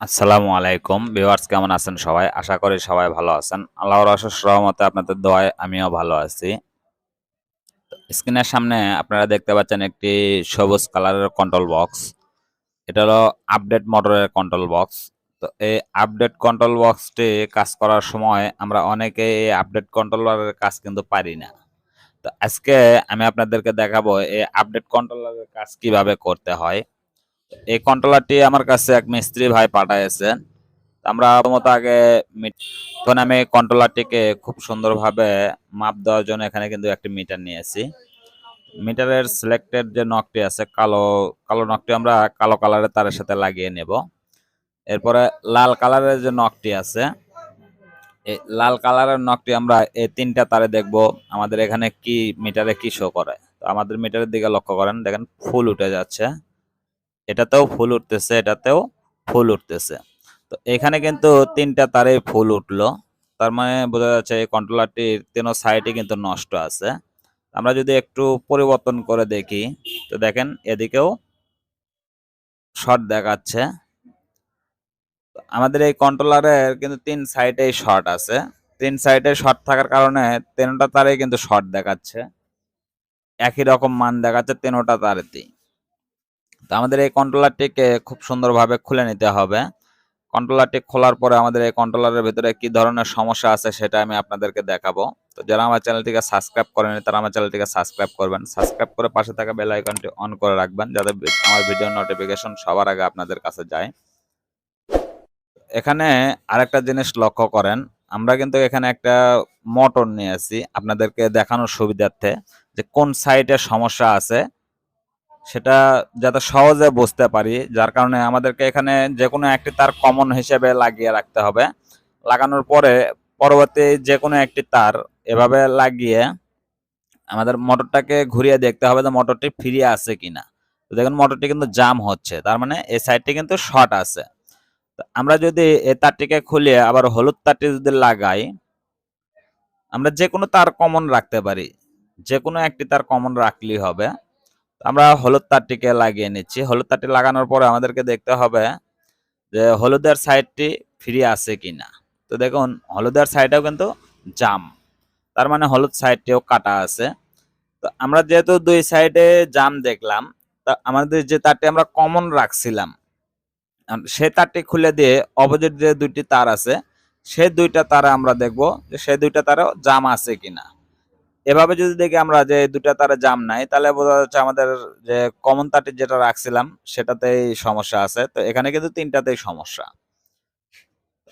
আসসালামু আলাইকুম। ভিউয়ার্স, কেমন আছেন সবাই? আশা করি সবাই ভালো আছেন। আল্লাহর অশেষ রহমতে আপনাদের দোয়ায় আমিও ভালো আছি। স্ক্রিনের সামনে আপনারা দেখতে পাচ্ছেন একটি সবুজ কালারের কন্ট্রোল বক্স এটা হলো আপডেট মোটরের কন্ট্রোল বক্স তো এই আপডেট কন্ট্রোল বক্সটি কাজ করার সময় আমরা অনেকে এই আপডেট কন্ট্রোলারের কাজ কিন্তু পারি না। তো আজকে আমি আপনাদেরকে দেখাবো এই আপডেট কন্ট্রোলারের কাজ কীভাবে করতে হয়। এই কন্ট্রোলারটি আমার কাছে এক মিস্ত্রি ভাই পাঠাইছে আমরা প্রথমত আগে তখন আমি কন্ট্রোলারটিকে খুব সুন্দরভাবে মাপ দেওয়ার জন্য এখানে কিন্তু একটি মিটার নিয়েছি। মিটারের সিলেক্টেড যে নখটি আছে, কালো কালো নখটি আমরা কালো কালারের তারের সাথে লাগিয়ে নেব। এরপরে লাল কালারের যে নখটি আছে, এই লাল কালারের নখটি আমরা এই তিনটা তারে দেখব আমাদের এখানে কি মিটারে কি শো করে। তো আমাদের মিটারের দিকে লক্ষ্য করেন, দেখেন ফুল উঠে যাচ্ছে। এটাতেও ফুল উঠতেছে, এটাতেও ফুল উঠতেছে। তো এখানে কিন্তু তিনটা তারে ফুল উঠল। তার মানে বোঝা যাচ্ছে এই কন্ট্রোলারটির তিন সাইডে কিন্তু নষ্ট আছে। আমরা যদি একটু পরিবর্তন করে দেখি, তো দেখেন এদিকেও শর্ট দেখাচ্ছে। আমাদের এই কন্ট্রোলারের কিন্তু তিন সাইডেই শর্ট আছে। তিন সাইডে শর্ট থাকার কারণে তিনটা তারে কিন্তু শর্ট দেখাচ্ছে। একই রকম মান দেখাচ্ছে তিনোটা তারেতেই। তো আমাদের এই কন্ট্রোলারটিকে খুব সুন্দরভাবে খুলে নিতে হবে। কন্ট্রোলারটি খোলার পরে আমাদের এই কন্ট্রোলারের ভিতরে কি ধরনের সমস্যা আছে সেটা আমি আপনাদেরকে দেখাবো। তো যারা আমার চ্যানেলটিকে সাবস্ক্রাইব করেনি তারা আমার চ্যানেলটিকে সাবস্ক্রাইব করবেন। সাবস্ক্রাইব করে পাশে থাকা বেল আইকনটি অন করে রাখবেন যাতে আমার ভিডিও নোটিফিকেশন সবার আগে আপনাদের কাছে যায়। এখানে আরেকটা জিনিস লক্ষ্য করেন, আমরা কিন্তু এখানে একটা মোটর নিয়েছি আপনাদেরকে দেখানোর সুবিধার্থে যে কোন সাইডে সমস্যা আছে। সেটা যাতে সহজে বুঝতে পারি, যার কারণে আমাদেরকে এখানে যে কোনো একটি তার কমন হিসেবে লাগিয়ে রাখতে হবে। লাগানোর পরে পরবর্তী যে কোনো একটি তার এভাবে লাগিয়ে আমাদের মোটরটাকে ঘুরিয়ে দেখতে হবে যে মোটরটি ফিরিয়ে আছে কিনা। তো দেখুন, মোটরটি কিন্তু জাম হচ্ছে, তার মানে এই সাইডটি কিন্তু শর্ট আছে। আমরা যদি এই তারটিকে খুলিয়ে আবার হলুদ তারটি যদি লাগাই, আমরা যে কোনো তার কমন রাখতে পারি। যে কোনো একটি তার কমন রাখলেই হবে। আমরা হলুদ তারটিকে লাগিয়ে নিচ্ছি। হলুদ তারটি লাগানোর পরে আমাদেরকে দেখতে হবে যে হলুদের সাইডটি ফ্রি আছে কিনা। তো দেখুন, হলুদের সাইডেও কিন্তু জাম, তার মানে হলুদ সাইডটিও কাটা আছে। তো আমরা যেহেতু দুই সাইডে জাম দেখলাম, তা আমাদের যে তারটি আমরা কমন রাখছিলাম সে তারটি খুলে দিয়ে অপোজিট যে দুইটি তার আছে, সে দুইটা তারে আমরা দেখব যে সে দুইটা তারেও জাম আছে কিনা। এভাবে যদি দেখি আমরা যে দুটা তারে জাম নাই, তাহলে বোঝা যাচ্ছে আমাদের যে কমন তারটি যেটা রাখছিলাম, সেটাতেই সমস্যা আছে। তো এখানে কিন্তু তিনটাতেই সমস্যা।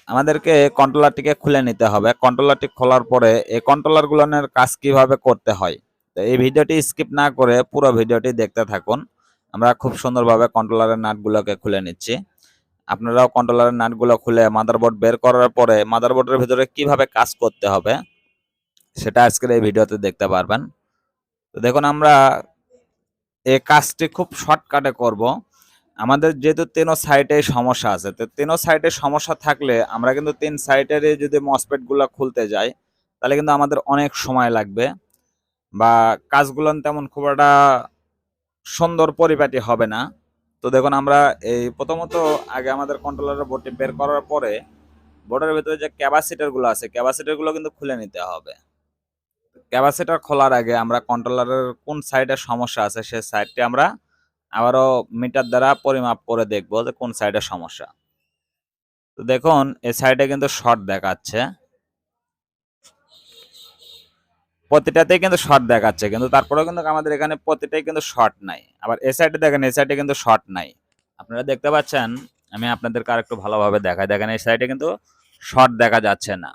আমাদেরকে কন্ট্রোলারটিকে খুলে নিতে হবে। কন্ট্রোলারটি খোলার পরে এই কন্ট্রোলার গুলোনের কাজ কীভাবে করতে হয়? তো এই ভিডিওটি স্কিপ না করে পুরো ভিডিওটি দেখতে থাকুন। আমরা খুব সুন্দরভাবে কন্ট্রোলারের নাটগুলোকে খুলে নিচ্ছি। আপনারাও কন্ট্রোলারের নাটগুলো খুলে মাদারবোর্ড বের করার পরে মাদারবোর্ডের ভিতরে কীভাবে কাজ করতে হবে? সেটা আজকের এই ভিডিওতে দেখতে পারবেন। তো দেখুন, আমরা এই কাজটি খুব শর্টকাটে করব। আমাদের যেহেতু তিনো সাইডে সমস্যা আছে, তো তিনো সাইডে সমস্যা থাকলে আমরা কিন্তু তিন সাইডের যদি মসপেটগুলো খুলতে যাই, তাহলে কিন্তু আমাদের অনেক সময় লাগবে বা কাজগুলো তেমন খুব একটা সুন্দর পরিপাটি হবে না। তো দেখুন, আমরা এই প্রথমত আগে আমাদের কন্ট্রোলারের বোর্ডটি বের করার পরে বোর্ডের ভিতরে যে ক্যাপাসিটারগুলো আছে ক্যাপাসিটারগুলো কিন্তু খুলে নিতে হবে। ক্যাপাসিটার খোলার আগে আমরা কন্ট্রোলারের কোন সাইডে সমস্যা আছে সেই সাইডটি আমরা আবারও মিটার দ্বারা পরিমাপ করে দেখব যে কোন সাইডে সমস্যা। তো দেখুন, এই সাইডে কিন্তু শর্ট দেখাচ্ছে। প্রতিটাতেই কিন্তু শর্ট দেখাচ্ছে, কিন্তু তারপরেও কিন্তু আমাদের এখানে প্রতিটাই কিন্তু শর্ট নাই। আবার এই সাইডে দেখেন, এই সাইডে কিন্তু শর্ট নাই। আপনারা দেখতে পাচ্ছেন, আমি আপনাদেরকে আর একটু ভালোভাবে দেখাই। দেখেন, এই সাইডে কিন্তু শর্ট দেখা যাচ্ছে না।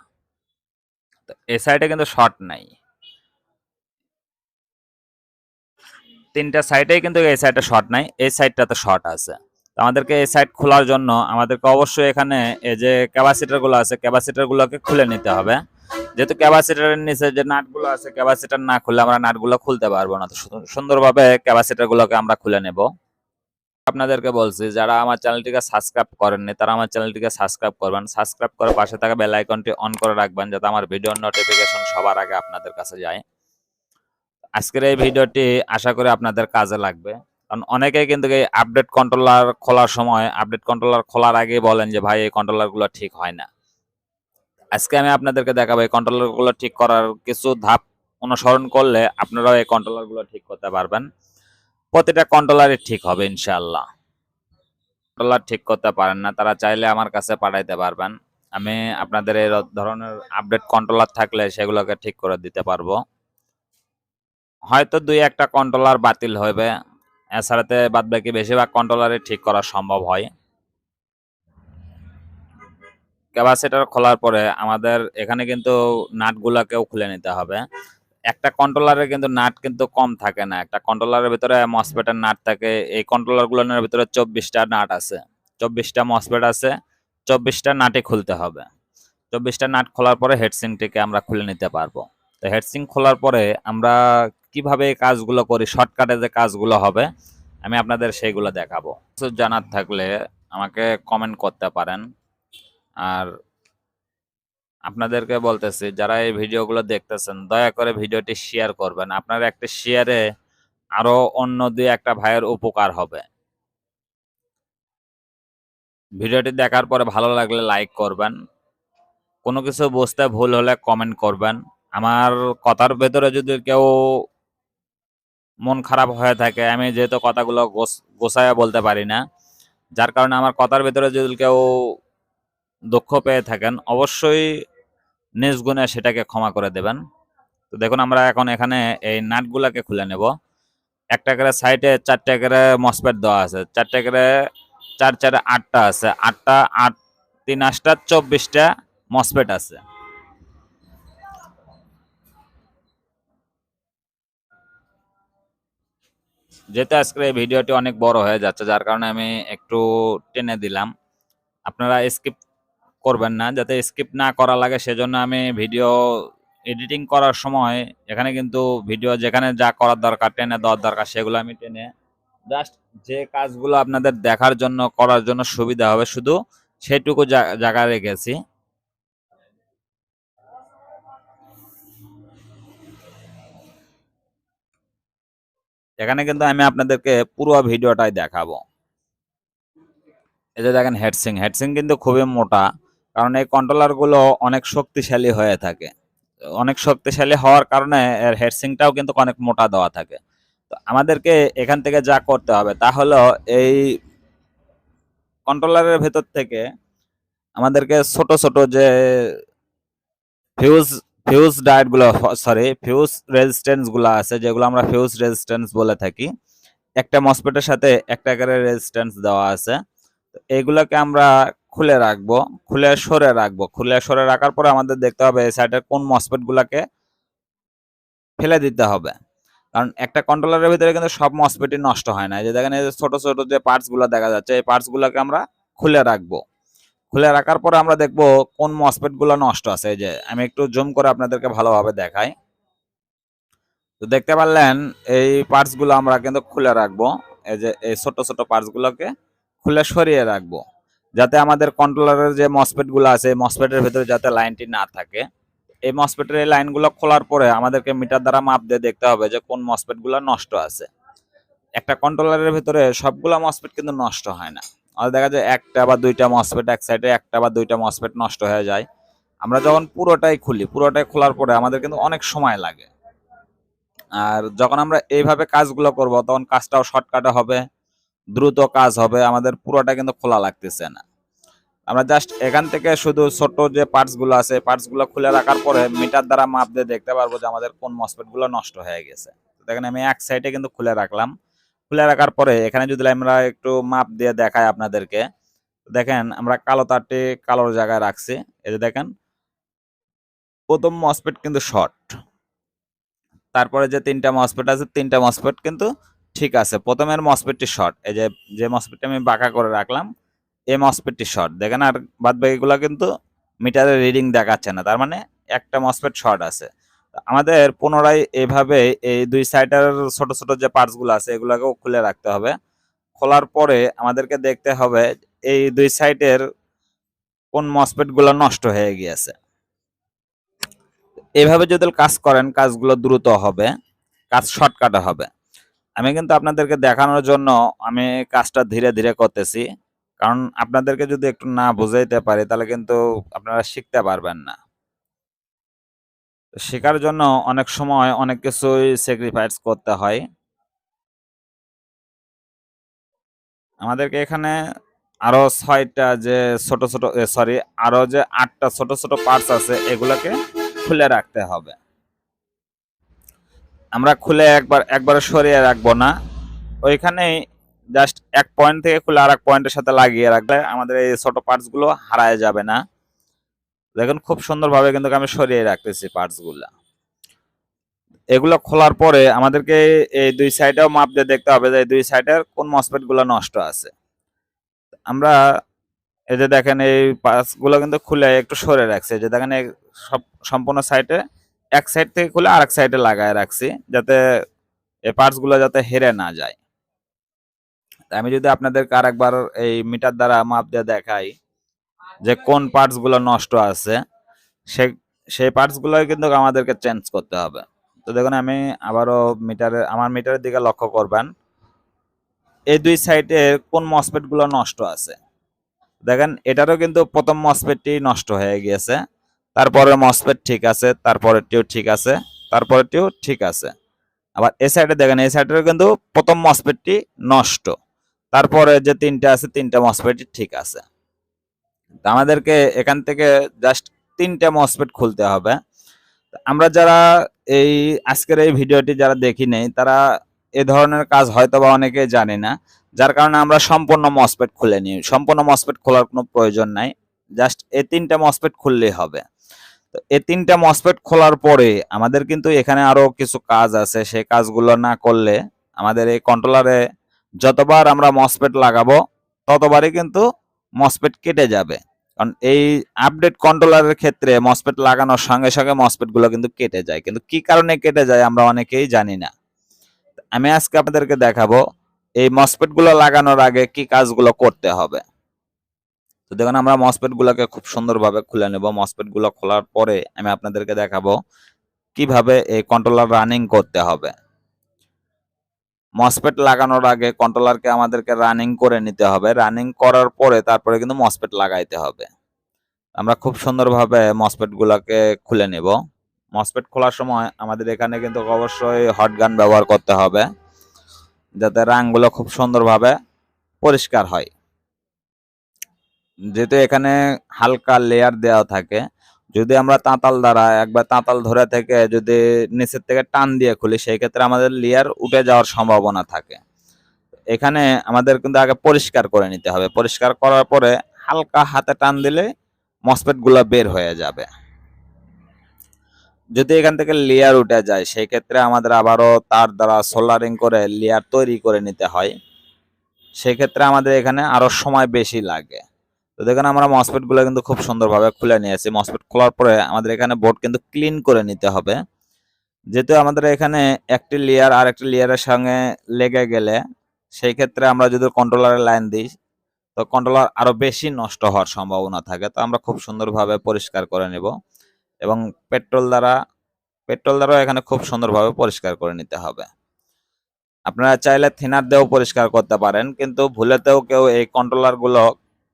তো এই সাইডে কিন্তু শর্ট নাই। তিনটা সাইডেই কিন্তু এই সাইডে শর্ট নাই, এই সাইডটাতে শর্ট আছে। তো আমাদেরকে এই সাইড খোলার জন্য আমাদেরকে অবশ্যই এখানে এই যে ক্যাপাসিটারগুলো আছে ক্যাপাসিটার গুলোকে খুলে নিতে হবে। যেহেতু ক্যাপাসিটারের নিচে যে নাটগুলো আছে ক্যাপাসিটার না খুললে আমরা নাটগুলো খুলতে পারব না। তো সুন্দরভাবে ক্যাপাসিটার গুলোকে আমরা খুলে নেব। আপনাদেরকে বলছি, যারা আমার চ্যানেলটিকে সাবস্ক্রাইব করেননি, তারা আমার চ্যানেলটিকে সাবস্ক্রাইব করবেন। সাবস্ক্রাইব করে পাশে থাকা বেল আইকনটি অন করে রাখবেন, যাতে আমার ভিডিওর নোটিফিকেশন সবার আগে আপনাদের কাছে যায়। আজকের এই ভিডিওটি আশা করি আপনাদের কাজে লাগবে। কারণ অনেকেই কিন্তু এই আপডেট কন্ট্রোলার খোলার সময়, আপডেট কন্ট্রোলার খোলার আগে বলেন যে, ভাই, এই কন্ট্রোলারগুলো ঠিক হয় না। আজকে আমি আপনাদেরকে দেখাবো, এই কন্ট্রোলারগুলো ঠিক করার কিছু ধাপ অনুসরণ করলে আপনারাও এই কন্ট্রোলারগুলো ঠিক করতে পারবেন। প্রতিটা কন্ট্রোলারই ঠিক হবে, ইনশাআল্লাহ। কন্ট্রোলার ঠিক করতে পারেন না, তারা চাইলে আমার কাছে পাঠাইতে পারবেন। আমি আপনাদের এই ধরনের আপডেট কন্ট্রোলার থাকলে সেগুলোকে ঠিক করে দিতে পারব। হয়তো দুই একটা কন্ট্রোলার বাতিল হবে এছাড়াতে বাদ বাকি বেশিরভাগ কন্ট্রোলারে ঠিক করা সম্ভব হয়। ক্যাপাসিটার খোলার পরে আমাদের এখানে কিন্তু নাটগুলাকেও খুলে নিতে হবে। একটা কন্ট্রোলারে কিন্তু নাট কিন্তু কম থাকে না। একটা কন্ট্রোলারের ভিতরে মসপেটের নাট থাকে। এই কন্ট্রোলারগুলোর ভিতরে চব্বিশটা নাট আছে। চব্বিশটা মসপেট আছে। চব্বিশটা নাটে খুলতে হবে। চব্বিশটা নাট খোলার পরে হেডসিংটিকে আমরা খুলে নিতে পারব। তো হেডসিং খোলার পরে আমরা কীভাবে এই কাজগুলো করি শর্টকাটে যে কাজগুলো হবে, আমি আপনাদের সেইগুলো দেখাবো। কিছু জানার থাকলে আমাকে কমেন্ট করতে পারেন। আর আপনাদেরকে বলতেছি, যারা এই ভিডিওগুলো দেখতেছেন, দয়া করে ভিডিওটি শেয়ার করবেন। আপনার একটা শেয়ারে আরও অন্য দুই একটা ভাইয়ের উপকার হবে। ভিডিওটি দেখার পরে ভালো লাগলে লাইক করবেন। কোনো কিছু বুঝতে ভুল হলে কমেন্ট করবেন। আমার কথার ভেতরে যদি কেউ মন খারাপ হয়ে থাকে। আমি যেহেতু কথাগুলো গোছায়া বলতে পারি না, যার কারণে আমার কথার ভেতরে যদি কেউ দুঃখ পেয়ে থাকেন, অবশ্যই নিজ গুণে সেটাকে ক্ষমা করে দেবেন। তো দেখুন, আমরা এখন এখানে এই নাটগুলাকে খুলে নেব। একটা করে সাইডে চারটে করে মসপেট দেওয়া আছে। চারটে করে চার চারে আটটা আছে। আটটা, আট, তিন আটটা, চব্বিশটা মসপেট আছে। যেহেতু আজকের এই ভিডিওটি অনেক বড় হয়ে যাচ্ছে, যার কারণে আমি একটু টেনে দিলাম। আপনারা স্কিপ করবেন না, যাতে স্কিপ না করা লাগে, সেজন্য আমি ভিডিও এডিটিং করার সময় এখানে কিন্তু ভিডিও যেখানে যা করার দরকার, টেনে দেওয়ার দরকার, সেগুলো আমি টেনে জাস্ট যে কাজগুলো আপনাদের দেখার জন্য, করার জন্য সুবিধা হবে, শুধু সেটুকু জায়গা রেখেছি। এখানে কিন্তু আমি আপনাদেরকে পুরো ভিডিওটাই দেখাবো। এই যে দেখেন হেডসিং হেডসিং কিন্তু খুবই মোটা, কারণ এই কন্ট্রোলারগুলো অনেক শক্তিশালী হয়ে থাকে। অনেক শক্তিশালী হওয়ার কারণে এর হেডসিংটাও কিন্তু অনেক মোটা দেওয়া থাকে। তো আমাদেরকে এখান থেকে যা করতে হবে তা হলো এই কন্ট্রোলারের ভেতর থেকে আমাদেরকে ছোট ছোট যে ফিউজ ফিউজ ডায়েটগুলো সরি ফিউজ রেজিস্ট্যান্সগুলো আছে, যেগুলো আমরা ফিউজ রেজিস্ট্যান্স বলে থাকি। একটা মসপেটের সাথে একটা করে রেজিস্ট্যান্স দেওয়া আছে। তো এইগুলোকে আমরা খুলে রাখব, খুলে সরে রাখব। খুলে সরে রাখার পরে আমাদের দেখতে হবে এই সাইডের কোন মসপেট গুলাকে ফেলে দিতে হবে। কারণ একটা কন্ট্রোলারের ভিতরে কিন্তু সব মসপেটই নষ্ট হয় না। যে দেখেন এই যে ছোট ছোট যে পার্টসগুলো দেখা যাচ্ছে, এই পার্টস গুলোকে আমরা খুলে রাখব। খুলে রাখার পরে আমরা দেখব কোন মসপেটগুলো নষ্ট আছে। এই যে, আমি একটু জুম করে আপনাদেরকে ভালোভাবে দেখাই। তো দেখতে পারলেন, এই পার্টসগুলো আমরা কিন্তু খুলে রাখব। এই যে, এই ছোট ছোট পার্টস গুলোকে খুলে সরিয়ে রাখব। যাতে আমাদের কন্ট্রোলারের যে মসপেটগুলো আছে মসপেটের ভিতরে যাতে লাইনটি না থাকে। এই মসপেটের এই লাইনগুলো খোলার পরে আমাদেরকে মিটার দ্বারা মাপ দিয়ে দেখতে হবে যে কোন মসপেটগুলো নষ্ট আছে। একটা কন্ট্রোলারের ভিতরে সবগুলা মসপেট কিন্তু নষ্ট হয় না। আর দেখা যায় একটা বা দুইটা মসপেট এক সাইডে একটা বা দুইটা মসপেট নষ্ট হয়ে যায়। আমরা যখন পুরোটাই খুলি, পুরোটাই খোলার পরে আমাদের কিন্তু অনেক সময় লাগে। আর যখন আমরা এইভাবে কাজগুলো করব, তখন কাজটাও শর্টকাটে হবে, দ্রুত কাজ হবে, আমাদের পুরোটা কিন্তু খোলা লাগতেছে না। আমরা জাস্ট এখান থেকে শুধু ছোট যে পার্টসগুলো আছে পার্টসগুলো খুলে রাখার পরে মিটার দ্বারা মাপ দিয়ে দেখতে পারব যে আমাদের কোন মসপেটগুলো নষ্ট হয়ে গেছে। দেখেন আমি এক সাইডে কিন্তু খুলে রাখলাম। খুলে রাখার পরে এখানে যদি আমরা একটু মাপ দিয়ে দেখাই আপনাদেরকে, দেখেন আমরা কালো তারটি কালোর জায়গায় রাখছি, এই যে দেখেন। প্রথম মসপেট কিন্তু শর্ট তারপরে যে তিনটা মসপেট আছে, তিনটা মসপেট কিন্তু ঠিক আছে। প্রথমের মসপেটটি শর্ট এই যে যে মসপেটটি আমি বাঁকা করে রাখলাম, এই মসপেটটি শর্ট দেখেন আর বাদ বাকিগুলো কিন্তু মিটারের রিডিং দেখাচ্ছে না, তার মানে একটা মসপেট শর্ট আছে। আমাদের পুনরায় এইভাবে এই দুই সাইডের ছোট ছোট যে পার্টসগুলো আছে, এগুলোকেও খুলে রাখতে হবে। খোলার পরে আমাদেরকে দেখতে হবে এই দুই সাইডের কোন মসপেটগুলো নষ্ট হয়ে গিয়েছে। এইভাবে যদি কাজ করেন, কাজগুলো দ্রুত হবে, কাজ শর্টকাটে হবে। আমি কিন্তু আপনাদেরকে দেখানোর জন্য আমি কাজটা ধীরে ধীরে করতেছি। কারণ আপনাদেরকে যদি একটু না বুঝাইতে পারি, তাহলে কিন্তু আপনারা শিখতে পারবেন না। শেখার জন্য অনেক সময় অনেক কিছুই স্যাক্রিফাইস করতে হয়। আমাদেরকে এখানে আরও ছয়টা যে ছোট ছোট সরি আরও যে আটটা ছোট ছোট পার্টস আছে, এগুলোকে খুলে রাখতে হবে। আমরা খুলে একবার, একবারে সরিয়ে রাখব না। ওইখানেই জাস্ট এক পয়েন্ট থেকে খুলে আর এক পয়েন্টের সাথে লাগিয়ে রাখলে আমাদের এই ছোট পার্টসগুলো হারায় যাবে না। দেখুন খুব সুন্দরভাবে কিন্তু আমি সরিয়ে রাখতেছি পার্টসগুলা। এগুলো খোলার পরে আমাদেরকে এই দুই সাইডেও মাপ দিয়ে দেখতে হবে যে দুই সাইডের কোন মসপেটগুলো নষ্ট আছে। আমরা এই যে দেখেন এই পার্টসগুলো কিন্তু খুলে একটু সরে রাখছে। যে দেখেন সব সম্পূর্ণ সাইডে এক সাইড থেকে খুলে আরেক সাইডে লাগায় রাখছি যাতে এই পার্টসগুলো যাতে হেরে না যায়। আমি যদি আপনাদেরকে আরেকবার এই মিটার দ্বারা মাপ দিয়ে দেখাই। যে কোন পার্টসগুলো নষ্ট আছে, সে, সেই পার্টসগুলো কিন্তু আমাদেরকে চেঞ্জ করতে হবে। তো দেখুন, আমি আবারও মিটারে আমার মিটারের দিকে লক্ষ্য করবেন। এই দুই সাইডে কোন মসপেটগুলো নষ্ট আছে? দেখেন, এটারও কিন্তু প্রথম মসপেটটি নষ্ট হয়ে গিয়েছে। তারপরে মসপেট ঠিক আছে, তারপরেরটিও ঠিক আছে, তারপরেরটিও ঠিক আছে। আবার এই সাইডে দেখেন, এই সাইডের কিন্তু প্রথম মসপেটটি নষ্ট। তারপরে যে তিনটা আছে, তিনটা মসপেটই ঠিক আছে। আমাদেরকে এখান থেকে জাস্ট তিনটা মসপেট খুলতে হবে। আমরা যারা এই আজকের এই ভিডিওটি যারা দেখি নেই তারা এ ধরনের কাজ হয়তো বা অনেকে জানে না। যার কারণে আমরা সম্পূর্ণ মসপেট খুলে নিই। সম্পূর্ণ মসপেট খোলার কোনো প্রয়োজন নাই। জাস্ট এই তিনটা মসপেট খুললেই হবে। তো এই তিনটা মসপেট খোলার পরে আমাদের কিন্তু এখানে আরও কিছু কাজ আছে। সেই কাজগুলো না করলে আমাদের এই কন্ট্রোলারে যতবার আমরা মসপেট লাগাবো, ততবারই কিন্তু মসপেট কেটে যাবে। কারণ এই আপডেট কন্ট্রোলারের ক্ষেত্রে মসপেট লাগানোর সঙ্গে সঙ্গে মসপেটগুলো কিন্তু কেটে যায়। কিন্তু কি কারণে কেটে যায় আমরা অনেকেই জানি না। আমি আজকে আপনাদেরকে দেখাবো এই মসপেটগুলো লাগানোর আগে কি কাজগুলো করতে হবে। তো দেখুন, আমরা মসপেট গুলোকে খুব সুন্দরভাবে খুলে নেব। মসপেটগুলো খোলার পরে আমি আপনাদেরকে দেখাবো কীভাবে এই কন্ট্রোলার রানিং করতে হবে। মসপেট লাগানোর আগে কন্ট্রোলারকে আমাদেরকে রানিং করে নিতে হবে। রানিং করার পরে তারপরে কিন্তু মসপেট লাগাইতে হবে। আমরা খুব সুন্দরভাবে মসপেটগুলোকে খুলে নেব। মসপেট খোলার সময় আমাদের এখানে কিন্তু অবশ্যই হট গান ব্যবহার করতে হবে, যাতে রাংগুলো খুব সুন্দরভাবে পরিষ্কার হয়। যেহেতু এখানে হালকা লেয়ার দেওয়া থাকে যদি আমরা তাঁতাল দ্বারা একবার তাঁতাল ধরে থেকে যদি নিচের থেকে টান দিয়ে খুলি, সেই ক্ষেত্রে আমাদের লেয়ার উঠে যাওয়ার সম্ভাবনা থাকে। এখানে আমাদের কিন্তু আগে পরিষ্কার করে নিতে হবে। পরিষ্কার করার পরে হালকা হাতে টান দিলে মসপেটগুলো বের হয়ে যাবে। যদি এখান থেকে লেয়ার উঠে যায়, সেই ক্ষেত্রে আমাদের আবারও তার দ্বারা সোলারিং করে লেয়ার তৈরি করে নিতে হয়। সেক্ষেত্রে আমাদের এখানে আরও সময় বেশি লাগে। তো দেখেন আমরা মসপেটগুলো কিন্তু খুব সুন্দরভাবে খুলে নিয়েছি। মসপেট খোলার পরে আমাদের এখানে বোর্ড কিন্তু ক্লিন করে নিতে হবে। যেহেতু আমাদের এখানে একটি লেয়ার আর একটি লেয়ারের সঙ্গে লেগে গেলে সেই ক্ষেত্রে আমরা যদি কন্ট্রোলারের লাইন দিই, তো কন্ট্রোলার আরও বেশি নষ্ট হওয়ার সম্ভাবনা থাকে। তো আমরা খুব সুন্দরভাবে পরিষ্কার করে নেব এবং পেট্রোল দ্বারা পেট্রোল দ্বারাও এখানে খুব সুন্দরভাবে পরিষ্কার করে নিতে হবে। আপনারা চাইলে থিনার দিয়েও পরিষ্কার করতে পারেন, কিন্তু ভুলেতেও কেউ এই কন্ট্রোলারগুলো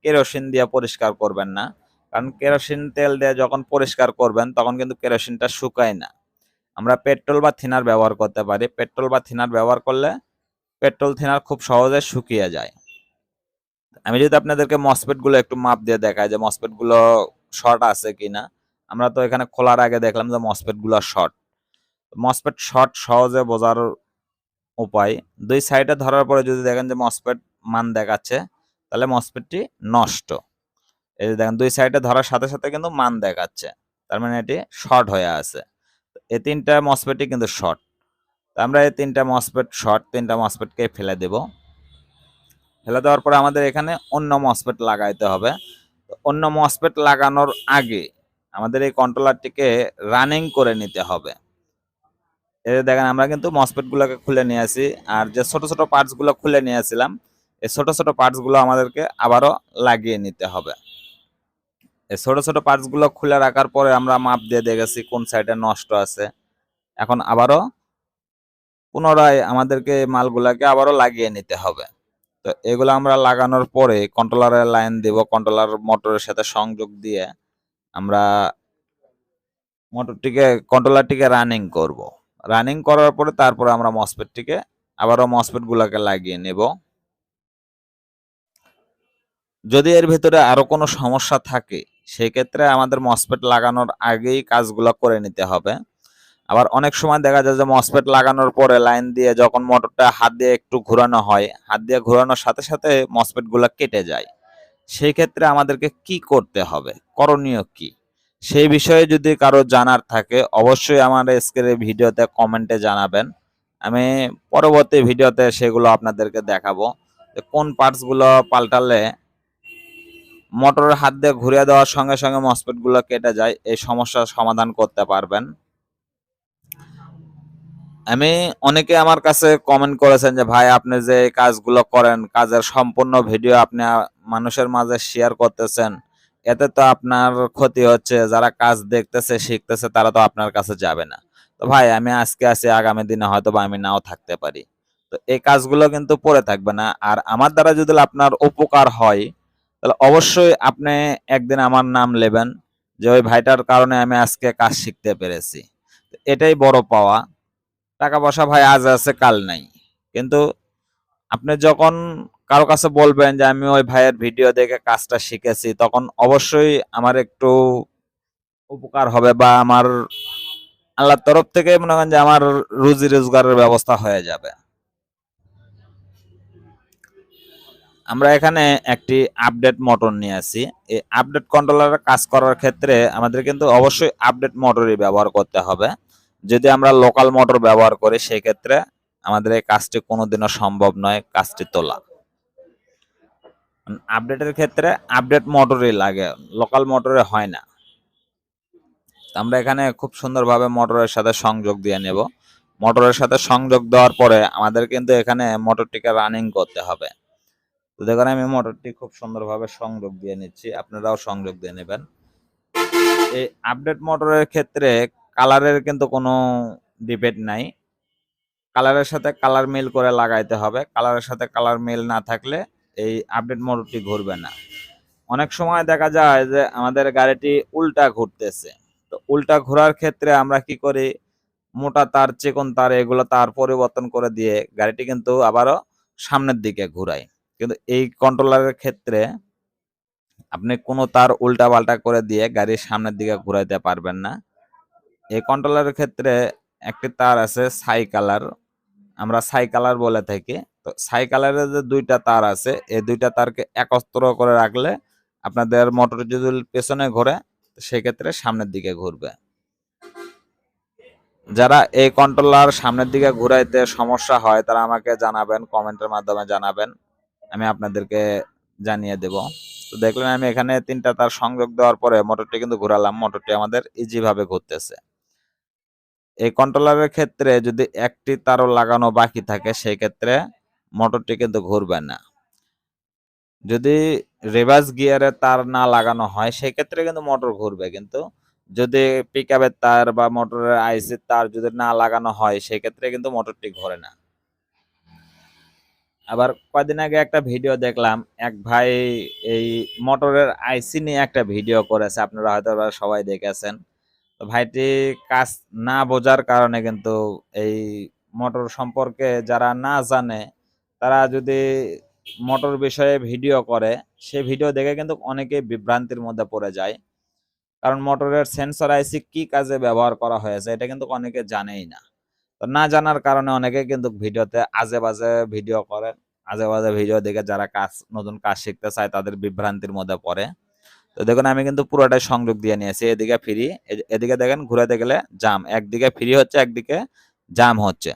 কেরোসিন দিয়ে পরিষ্কার করবেন না। কারণ কেরোসিন তেল দিয়ে যখন পরিষ্কার করবেন, তখন কিন্তু কেরোসিনটা শুকায় না। আমরা পেট্রোল বা থিনার ব্যবহার করতে পারি। পেট্রোল বা থিনার ব্যবহার করলে পেট্রোল থিনার খুব সহজে শুকিয়ে যায়। আমি যদি আপনাদেরকে মসপেটগুলো একটু মাপ দিয়ে দেখাই যে মসপেটগুলো শর্ট আছে কিনা। আমরা তো এখানে খোলার আগে দেখলাম যে মসপেটগুলো শর্ট। মসপেট শর্ট সহজে বোঝার উপায়, দুই সাইডে ধরার পরে যদি দেখেন যে মসপেট মান দেখাচ্ছে তাহলে মসপেটটি নষ্ট। এই যে দেখেন, দুই সাইডে ধরার সাথে সাথে কিন্তু মান দেখাচ্ছে। তার মানে এটি শর্ট হয়ে আছে। এই তিনটা মসপেটই কিন্তু শর্ট। আমরা এই তিনটা মসপেট শর্ট, তিনটা মসপেটকে ফেলে দেব। ফেলে দেওয়ার পরে আমাদের এখানে অন্য মসপেট লাগাইতে হবে। অন্য মসপেট লাগানোর আগে আমাদের এই কন্ট্রোলারটিকে রানিং করে নিতে হবে। এই দেখেন, আমরা কিন্তু মসপেট গুলোকে খুলে নিয়ে আসি। আর যে ছোট ছোট পার্টসগুলো খুলে নিয়ে আসছিলাম এই ছোট ছোট পার্টসগুলো আমাদেরকে আবারও লাগিয়ে নিতে হবে। এই ছোট ছোট পার্টসগুলো খুলে রাখার পরে আমরা মাপ দিয়ে দেখেছি কোন সাইডে নষ্ট আছে। এখন আবারও পুনরায় আমাদেরকে মালগুলাকে আবারও লাগিয়ে নিতে হবে। তো এগুলো আমরা লাগানোর পরে কন্ট্রোলারের লাইন দিব, কন্ট্রোলার মোটরের সাথে সংযোগ দিয়ে আমরা মোটরটিকে, কন্ট্রোলারটিকে রানিং করব। রানিং করার পরে তারপরে আমরা মসপেটটিকে আবারও মসপেট গুলাকে লাগিয়ে নেব। যদি এর ভিতরে আরও কোনো সমস্যা থাকে সেই ক্ষেত্রে আমাদের মসপেট লাগানোর আগেই কাজগুলো করে নিতে হবে। আবার অনেক সময় দেখা যায় যে মসপেট লাগানোর পরে লাইন দিয়ে যখন মোটরটা হাত দিয়ে একটু ঘোরানো হয়, হাত দিয়ে ঘোরানোর সাথে সাথে মসপেটগুলা কেটে যায়। সেই ক্ষেত্রে আমাদেরকে কি করতে হবে? করণীয় কি? সেই বিষয়ে যদি কারও জানার থাকে, অবশ্যই আমার স্ক্রিনের ভিডিওতে কমেন্টে জানাবেন। আমি পরবর্তী ভিডিওতে সেগুলো আপনাদেরকে দেখাবো যে কোন পার্টসগুলো পাল্টালে মোটরের হাত দিয়ে ঘুরিয়ে দেওয়ার সঙ্গে সঙ্গে মসপেটগুলো কেটে যায়, এই সমস্যার সমাধান করতে পারবেন। আমি অনেকে আমার কাছে কমেন্ট করেছেন যে, ভাই, আপনি যে কাজগুলো করেন, কাজের সম্পূর্ণ ভিডিও আপনি মানুষের মাঝে শেয়ার করতেছেন, এতে তো আপনার ক্ষতি হচ্ছে, যারা কাজ দেখতেছে, শিখতেছে, তারা তো আপনার কাছে যাবে না। তো ভাই, আমি আজকে আছি, আগামী দিনে হয়তো বা আমি নাও থাকতে পারি। তো এই কাজগুলো কিন্তু পড়ে থাকবে না। আর আমার দ্বারা যদি আপনার উপকার হয় তাহলে অবশ্যই আপনি একদিন আমার নাম নেবেন যে, ওই ভাইটার কারণে আমি আজকে কাজ শিখতে পেরেছি। এটাই বড় পাওয়া। টাকা পয়সা ভাই আজ আছে, কাল নাই। কিন্তু আপনি যখন কারও কাছে বলবেন যে, আমি ওই ভাইয়ের ভিডিও দেখে কাজটা শিখেছি, তখন অবশ্যই আমার একটু উপকার হবে বা আমার আল্লাহর তরফ থেকে মনে করেন যে, আমার রুজি রোজগারের ব্যবস্থা হয়ে যাবে। আমরা এখানে একটি আপডেট মোটর নিয়ে আসি। এই আপডেট কন্ট্রোলারের কাজ করার ক্ষেত্রে আমাদের কিন্তু অবশ্যই আপডেট মোটরই ব্যবহার করতে হবে। যদি আমরা লোকাল মোটর ব্যবহার করি সেই ক্ষেত্রে আমাদের এই কাজটি কোনোদিনও সম্ভব নয়, কাজটি তোলা। আপডেটের ক্ষেত্রে আপডেট মোটরই লাগে লোকাল মোটরে হয় না। আমরা এখানে খুব সুন্দরভাবে মোটরের সাথে সংযোগ দিয়ে নেব। মোটরের সাথে সংযোগ দেওয়ার পরে আমাদের কিন্তু এখানে মোটরটিকে রানিং করতে হবে। তো দেখুন আমি মোটরটি খুব সুন্দরভাবে সংযোগ দিয়ে নিচ্ছি। আপনারাও সংযোগ দিয়ে নেবেন। এই আপডেট মোটরের ক্ষেত্রে কালারের কিন্তু কোনো ডিবেট নাই। কালারের সাথে কালার মিল করে লাগাইতে হবে। কালারের সাথে কালার মিল না থাকলে এই আপডেট মোটরটি ঘুরবে না। অনেক সময় দেখা যায় যে আমাদের গাড়িটি উল্টা ঘুরতেছে। তো উল্টা ঘোরার ক্ষেত্রে আমরা কি করি? মোটা তার, চিকন তার এগুলো তার পরিবর্তন করে দিয়ে গাড়িটি কিন্তু আবারও সামনের দিকে ঘুরাই। কিন্তু এই কন্ট্রোলারের ক্ষেত্রে আপনি কোনো তার উল্টা পাল্টা করে দিয়ে গাড়ির সামনের দিকে ঘুরাইতে পারবেন না। এই কন্ট্রোলারের ক্ষেত্রে একটি তার আছে সাই কালার আমরা সাই কালার বলে থাকি। তো সাই কালারের যে দুইটা তার আছে, এই দুইটা তারকে একত্র করে রাখলে আপনাদের মোটর যদি পেছনে ঘোরে, সেক্ষেত্রে সামনের দিকে ঘুরবে। যারা এই কন্ট্রোলার সামনের দিকে ঘুরাইতে সমস্যা হয়, তারা আমাকে জানাবেন কমেন্টের মাধ্যমে জানাবেন। আমি আপনাদেরকে জানিয়ে দেব। তো দেখলেন আমি এখানে তিনটা তার সংযোগ দেওয়ার পরে মোটরটি কিন্তু ঘোরালাম। মোটরটি আমাদের ইজি ভাবে ঘুরতেছে। এই কন্ট্রোলারের ক্ষেত্রে যদি একটি তারও লাগানো বাকি থাকে, সেই ক্ষেত্রে মোটরটি কিন্তু ঘুরবে না। যদি রিভার্স গিয়ারে তার না লাগানো হয়, সেই ক্ষেত্রে কিন্তু মোটর ঘুরবে। কিন্তু যদি পিক তার বা মোটরের আইসির তার যদি না লাগানো হয়, সেই ক্ষেত্রে কিন্তু মোটরটি ঘোরে না। আবার কয়দিন আগে একটা ভিডিও দেখলাম, এক ভাই এই মোটরের আইসি নিয়ে একটা ভিডিও করেছে, আপনারা হয়তো সবাই দেখেছেন। তো ভাইটি কাজ না বোঝার কারণে কিন্তু এই মোটর সম্পর্কে যারা না জানে, তারা যদি মোটর বিষয়ে ভিডিও করে, সেই ভিডিও দেখে কিন্তু অনেকে বিভ্রান্তির মধ্যে পড়ে যায়। কারণ মোটরের সেন্সর আইসি কি কাজে ব্যবহার করা হয়েছে, এটা কিন্তু অনেকে জানেই না। তো না জানার কারণে অনেকে কিন্তু ভিডিওতে আজে বাজে ভিডিও করে আজে বাজে ভিডিও দেখে যারা কাজ, নতুন কাজ শিখতে চায় তাদের বিভ্রান্তির মধ্যে পড়ে। তো দেখুন, আমি কিন্তু পুরোটাই সংযোগ দিয়ে নিয়েছি, এদিকে ফ্রি এদিকে দেখেন ঘুরাতে গেলে জাম একদিকে ফ্রি হচ্ছে, একদিকে জাম হচ্ছে।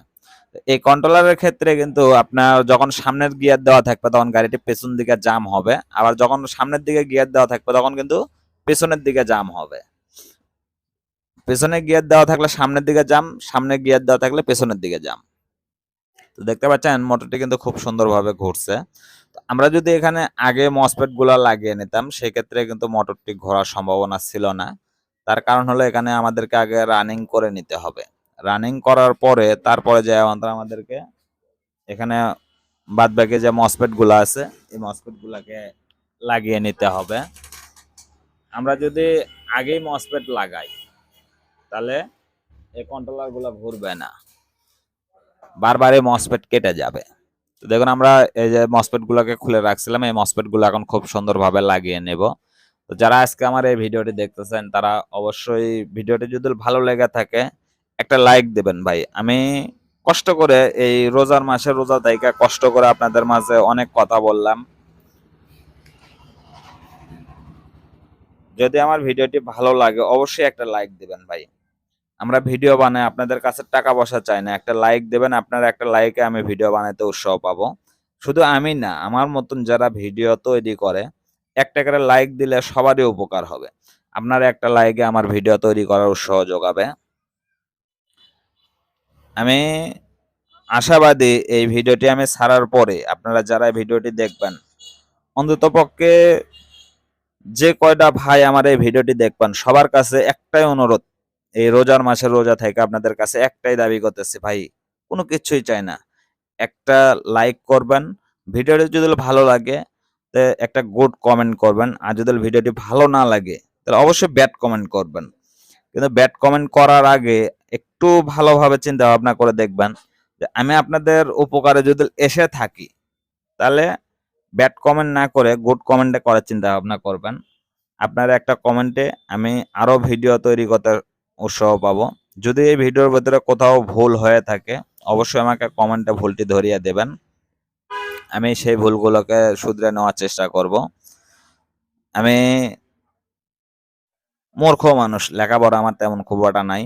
এই কন্ট্রোলারের ক্ষেত্রে কিন্তু আপনার যখন সামনের গিয়ার দেওয়া থাকবে তখন গাড়িটি পেছন দিকে জাম হবে, আবার যখন সামনের দিকে গিয়ার দেওয়া থাকবে তখন কিন্তু পেছনের দিকে জাম হবে। পেছনে গিয়ার দেওয়া থাকলে সামনের দিকে জাম সামনে গিয়ার দেওয়া থাকলে পেছনের দিকে জাম তো দেখতে পাচ্ছেন, মোটরটি কিন্তু খুব সুন্দরভাবে ঘুরছে। আমরা যদি এখানে আগে মসপেটগুলা লাগিয়ে নিতাম, সেক্ষেত্রে কিন্তু মোটরটি ঘোরার সম্ভাবনা ছিল না। তার কারণ হলো এখানে আমাদেরকে আগে রানিং করে নিতে হবে। রানিং করার পরে, তারপরে যে আমাদেরকে এখানে বাদ বাকি যে মসপেটগুলো আছে, এই মসপেট গুলাকে লাগিয়ে নিতে হবে। আমরা যদি আগেই মসপেট লাগাই তাহলে এই কন্ট্রোলারগুলো ঘুরবে না। বারবার এই মসপেট কেটে যাবে। তো দেখুন আমরা এই যে মসপেট গুলোকে খুলে রাখছিলাম, এই মসপেটগুলো এখন খুব সুন্দরভাবে লাগিয়ে নেব। তো যারা আজকে আমার এই ভিডিওটি দেখতেছেন, তারা অবশ্যই ভিডিওটি যদি ভালো লেগে থাকে, একটা লাইক দেবেন ভাই। আমি কষ্ট করে এই রোজার মাসে, রোজা তাইকা কষ্ট করে আপনাদের মাঝে অনেক কথা বললাম। যদি আমার ভিডিওটি ভালো লাগে, অবশ্যই একটা লাইক দিবেন ভাই। আমরা ভিডিও বানাই, আপনাদের কাছে টাকা পয়সা চাই না। একটা লাইক দেবেন, আপনার একটা লাইকে আমি ভিডিও বানাতে উৎসাহ পাবো। শুধু আমি না, আমার মতন যারা ভিডিও তৈরি করে, একটা করে লাইক দিলে সবারই উপকার হবে। আপনার একটা লাইকে আমার ভিডিও তৈরি করার উৎসাহ যোগাবে। আমি আশাবাদী এই ভিডিওটি আমি ছাড়ার পরে, আপনারা যারা ভিডিওটি দেখবেন, অন্তত পক্ষে যে কয়টা ভাই আমার এই ভিডিওটি দেখবেন, সবার কাছে একটাই অনুরোধ এই রোজার মাসে রোজা থেকে আপনাদের কাছে একটাই দাবি করতেছি, ভাই, কোনো কিছুই চাই না। একটা লাইক করবেন ভিডিওটি যদি ভালো লাগে একটা গুড কমেন্ট করবেন, আর যদি ভিডিওটি ভালো না লাগে, তাহলে অবশ্যই ব্যাড কমেন্ট করবেন। কিন্তু ব্যাড কমেন্ট করার আগে একটু ভালোভাবে চিন্তা ভাবনা করে দেখবেন যে আমি আপনাদের উপকারে যদি এসে থাকি, তাহলে ব্যাড কমেন্ট না করে গুড কমেন্টে করার চিন্তা ভাবনা করবেন। আপনার একটা কমেন্টে আমি আরও ভিডিও তৈরি করতে উৎসাহ পাবো। যদি এই ভিডিওর ভিতরে কোথাও ভুল হয়ে থাকে, অবশ্যই আমাকে কমেন্টে ভুলটি ধরিয়ে দেবেন। আমি সেই ভুলগুলোকে শুধরে নেওয়ার চেষ্টা করব। আমি মূর্খ মানুষ, লেখাপড়া আমার তেমন খুব একটা নাই।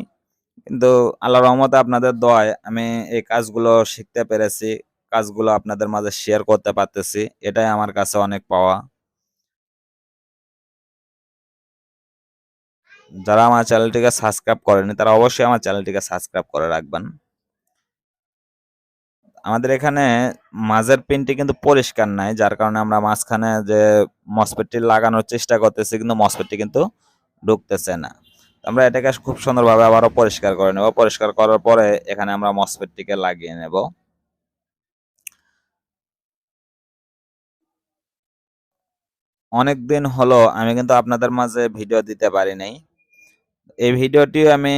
কিন্তু আল্লাহ রহমতে আপনাদের দয় আমি এই কাজগুলো শিখতে পেরেছি, কাজগুলো আপনাদের মাঝে শেয়ার করতে পারতেছি। এটাই আমার কাছে অনেক পাওয়া। যারা আমার চ্যানেলটিকে সাবস্ক্রাইব করেনি, তারা অবশ্যই আমার চ্যানেলটিকে সাবস্ক্রাইব করে রাখবেন। আমাদের এখানে মাঝের পিনটি কিন্তু পরিষ্কার নাই, যার কারণে আমরা মাঝখানে যে মসপেটটি লাগানোর চেষ্টা করতেছি, কিন্তু মসপেটটি কিন্তু ঢুকতেছে না। আমরা এটাকে খুব সুন্দরভাবে আবারও পরিষ্কার করে নেব। পরিষ্কার করার পরে এখানে আমরা মসপেটটিকে লাগিয়ে নেব। অনেক দিন হলো আমি কিন্তু আপনাদের মাঝে ভিডিও দিতে পারি নাই। এই ভিডিওটি আমি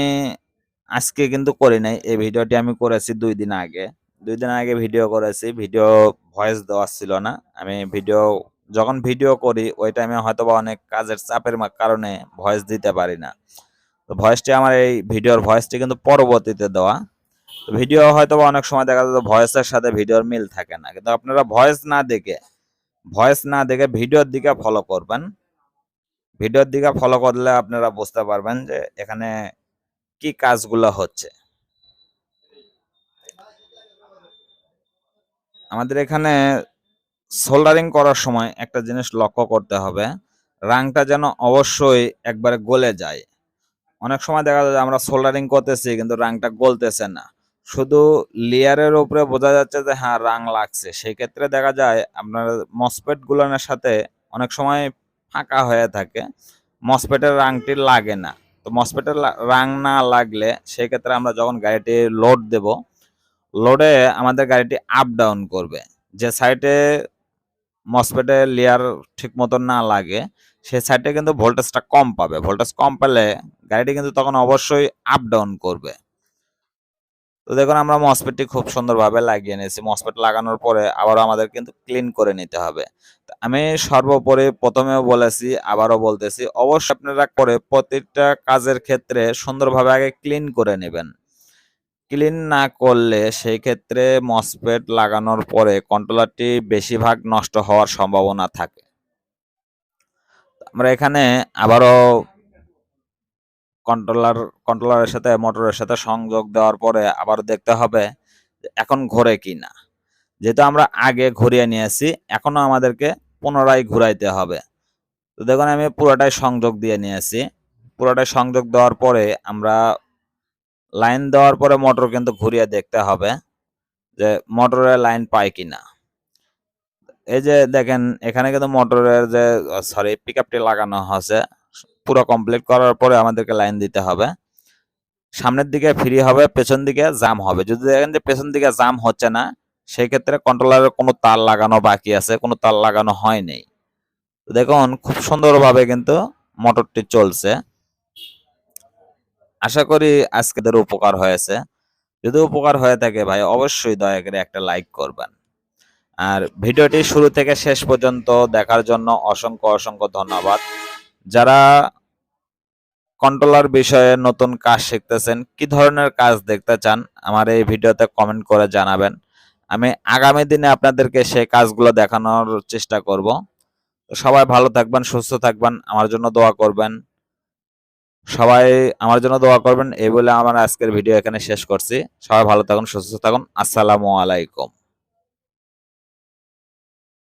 আজকে কিন্তু করি নাই। এই ভিডিওটি আমি করেছি দুই দিন আগে। দুই দিন আগে ভিডিও করেছি, ভিডিও ভয়েস দেওয়া ছিল না। আমি ভিডিও, যখন ভিডিও করি, ওই টাইমে হয়তো বা অনেক কাজের চাপের কারণে ভয়েস দিতে পারি না। তো ভয়েসটি আমার এই ভিডিওর ভয়েসটি কিন্তু পরবর্তীতে দেওয়া। ভিডিও হয়তো বা অনেক সময় দেখা যায় ভয়েসের সাথে ভিডিওর মিল থাকে না। কিন্তু আপনারা ভয়েস না দেখে, ভয়েস না দেখে ভিডিওর দিকে ফলো করবেন। ভিডিওর দিকে ফলো করলে আপনারা বুঝতে পারবেন যে এখানে কি কাজগুলো হচ্ছে। আমাদের এখানে সোল্ডারিং করার সময় একটা জিনিস লক্ষ্য করতে হবে, রাংটা যেন অবশ্যই একবারে গলে যায়। অনেক সময় দেখা যায় আমরা সোল্ডারিং করতেছি কিন্তু রাংটা গলতেছে না। শুধু লেয়ারের উপরে বোঝা যাচ্ছে যে হ্যাঁ রাং লাগছে। সেই ক্ষেত্রে দেখা যায় আপনার মসপেট গুলানের সাথে অনেক সময় ফাঁকা হয়ে থাকে মসপেটের রাংটি লাগে না। তো মসপেটের রাং না লাগলে সেই ক্ষেত্রে আমরা যখন গাড়িটি লোড দেব লোডে আমাদের গাড়িটি আপ ডাউন করবে। যে সাইডে মসপেটে লেয়ার ঠিক মতন না লাগে, সে সাইডে কিন্তু ভোল্টেজটা কম পাবে। ভোল্টেজ কম পেলে গাড়িটি কিন্তু তখন অবশ্যই আপ ডাউন করবে। তো দেখুন, আমরা মসপেটটি খুব সুন্দরভাবে লাগিয়ে নিয়েছি। মসপেট লাগানোর পরে আবারও আমাদের কিন্তু ক্লিন করে নিতে হবে। আমি সর্বোপরি প্রথমেও বলেছি, আবারও বলতেছি, অবশ্যই আপনারা করে প্রত্যেকটা কাজের ক্ষেত্রে সুন্দরভাবে আগে ক্লিন করে নেবেন। ক্লিন না করলে সেই ক্ষেত্রে মসপেট লাগানোর পরে কন্ট্রোলারটি বেশিরভাগ নষ্ট হওয়ার সম্ভাবনা থাকে। আমরা এখানে আবারও কন্ট্রোলার কন্ট্রোলারের সাথে মোটরের সাথে সংযোগ দেওয়ার পরে আবার দেখতে হবে এখন ঘোরে কি না যেহেতু আমরা আগে ঘুরিয়ে নিয়েছি এখনও আমাদেরকে পুনরায় ঘুরাইতে হবে। তো দেখুন, আমি পুরোটাই সংযোগ দিয়ে নিয়েছি। পুরোটাই সংযোগ দেওয়ার পরে আমরা লাইন দেওয়ার পরে মোটর কিন্তু ঘুরিয়ে দেখতে হবে যে মোটরের লাইন পায় কিনা। এই যে দেখেন, এখানে কিন্তু মোটরের যে সরি পিক লাগানো হয়েছে পুরো কমপ্লিট করার পরে আমাদেরকে লাইন দিতে হবে। সামনের দিকে ফ্রি হবে, পেছন দিকে জাম হবে। যদি দেখেন যে পেছন দিকে জাম হচ্ছে না সেই ক্ষেত্রে কন্ট্রোলারের কোনো তার লাগানো বাকি আছে, কোনো তার লাগানো হয়নি তো দেখুন, খুব সুন্দরভাবে কিন্তু মোটরটি চলছে। আশা করি আজকেদের উপকার হয়েছে। যদি উপকার হয়ে থাকে ভাই, অবশ্যই দয়া করে একটা লাইক করবেন। আর ভিডিওটি শুরু থেকে শেষ পর্যন্ত দেখার জন্য অসংখ্য অসংখ্য ধন্যবাদ। যারা কন্ট্রোলার বিষয়ে নতুন কাজ শিখতেছেন, কি ধরনের কাজ দেখতে চান, আমার এই ভিডিওতে কমেন্ট করে জানাবেন। আমি আগামী দিনে আপনাদেরকে সেই কাজগুলো দেখানোর চেষ্টা করব। সবাই ভালো থাকবেন, সুস্থ থাকবেন, আমার জন্য দোয়া করবেন। সবাই আমার জন্য দোয়া করবেন, এই বলে আমার আজকের ভিডিও এখানে শেষ করছি। সবাই ভালো থাকুন, সুস্থ থাকুন। আসসালামু আলাইকুম।